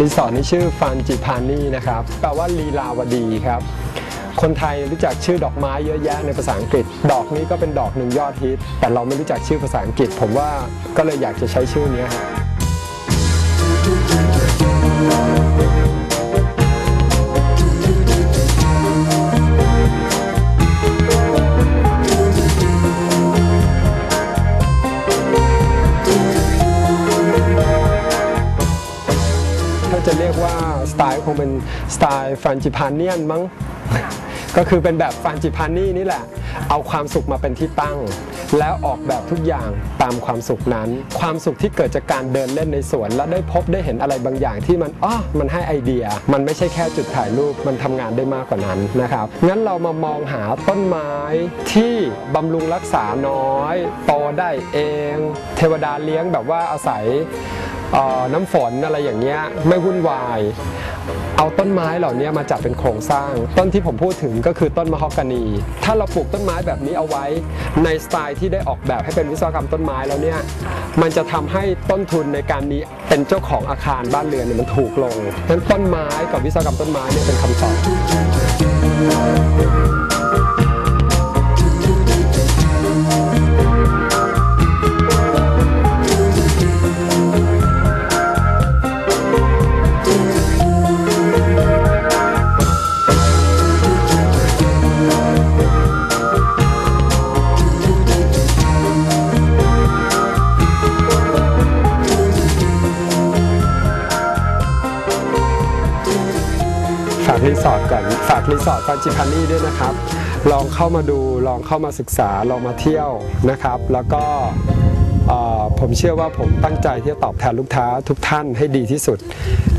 รีสอร์ทนี้ชื่อฟานจิพานีนะครับแปลว่าลีลาวดีครับ คนไทยรู้จักชื่อดอกไม้เยอะแยะในภาษาอังกฤษ ดอกนี้ก็เป็นดอกหนึ่งยอดฮิต แต่เราไม่รู้จักชื่อภาษาอังกฤษ ผมว่าก็เลยอยากจะใช้ชื่อนี้ครับ รียกว่าสไตล์คงเป็นสไตล์ฟรานจิพาเนียนมั้งก็คือเป็นแบบฟรานจิพานี่นี่แหละ เอาความสุขมาเป็นที่ตั้ง แล้วออกแบบทุกอย่างตามความสุขนั้น ความสุขที่เกิดจากการเดินเล่นในสวน และได้พบได้เห็นอะไรบางอย่างที่มันอ๋อมันให้ไอเดีย มันไม่ใช่แค่จุดถ่ายรูปมันทำงานได้มากกว่านั้นนะครับงั้นเรามามองหาต้นไม้ที่บำรุงรักษาน้อยโตได้เอง เทวดาเลี้ยงแบบว่าอาศัย น้ำฝนอะไรอย่างเงี้ยไม่วุ่นวาย เอาต้นไม้เหล่านี้มาจัดเป็นโครงสร้าง ต้นที่ผมพูดถึงก็คือต้นมะฮอกกานี ถ้าเราปลูกต้นไม้แบบนี้เอาไว้ ในสไตล์ที่ได้ออกแบบให้เป็นวิศวกรรมต้นไม้แล้วเนี่ยมันจะทำให้ต้นทุนในการมีเป็นเจ้าของอาคารบ้านเรือนเนี่ยมันถูกลงฉะนั้นต้นไม้กับวิศวกรรมต้นไม้เนี่ยเป็นคำตอบ รีสอร์ทก่อนฝากรีสอร์ทฟานจิพานี่ด้วยนะครับ ลองเข้ามาดูลองเข้ามาศึกษาลองมาเที่ยวนะครับ แล้วก็ผมเชื่อว่าผมตั้งใจที่จะตอบแทนลูกค้าทุกท่านให้ดีที่สุด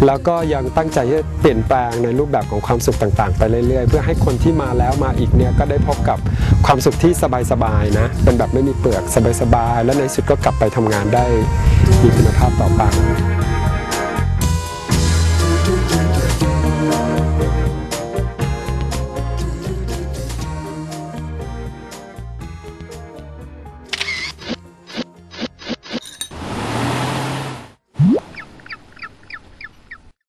แล้วก็ยังตั้งใจที่จะเปลี่ยนแปลงในรูปแบบของความสุขต่างๆ ไปเรื่อยๆ เพื่อให้คนที่มาแล้วมาอีกเนี่ยก็ได้พบกับความสุขที่สบายๆนะเป็นแบบไม่มีเปลือกสบายๆและในสุดก็กลับไปทำงานได้มีคุณภาพต่อไป